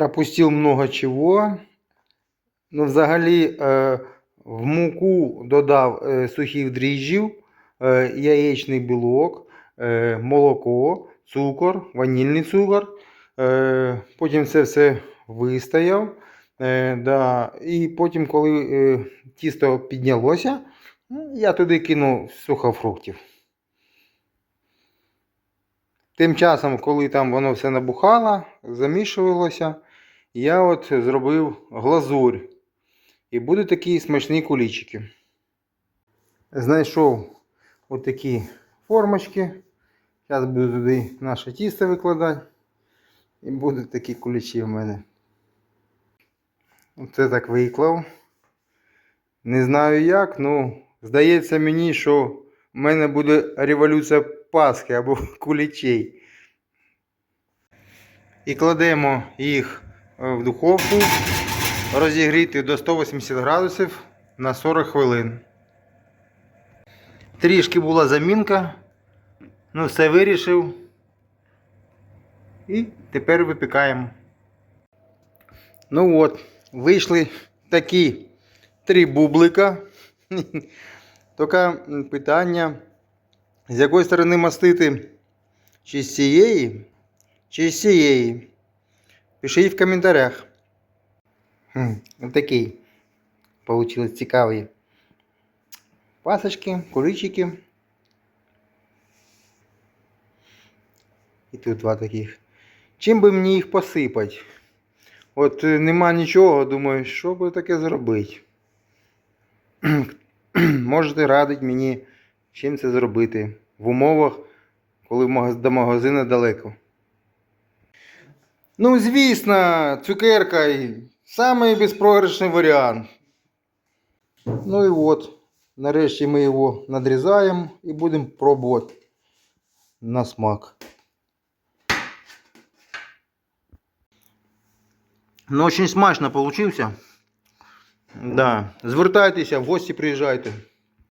пропустив много чого. Ну, взагалі, е, в муку додав е, сухих дріжджів, е, яєчний білок, молоко, цукор, ванільний цукор. Потім це все вистояв. Да. І потім, коли тісто піднялося, ну, я туди кинув сухофруктів. Тим часом, коли там воно все набухало, замішувалося, я от зробив глазурь. І будуть такі смачні кулічики. Знайшов отакі формочки. Зараз буду туди наше тісто викладати. І будуть такі кулічі в мене. Оце так виклав. Не знаю як, ну здається мені, що в мене буде революція Пасхи або кулічей. І кладемо їх в духовку розігріти до 180 градусів на 40 хвилин. Трішки була замінка. Ну, все вирішив. І тепер випікаємо. Ну от, вийшли такі три бублика. Тільки питання, з якої сторони мастити? Чи з цієї, чи з цієї? Пишіть в коментарях. Хм, ось такий. Получилось цікаві. Пасочки, куличики. І тут два таких. Чим би мені їх посипати? От е, нема нічого, думаю, що би таке зробити. Можете радити мені, чим це зробити в умовах, коли до магазину далеко. Ну, звісно, цукерка і самий безпрограшний варіант. Ну і от, нарешті ми його надрізаємо і будемо пробувати на смак. Ну, очень смачно получився. Да. Звертайтеся, в гості приїжджайте.